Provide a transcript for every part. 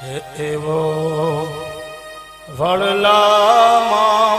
એવો વડલામાં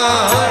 हाँ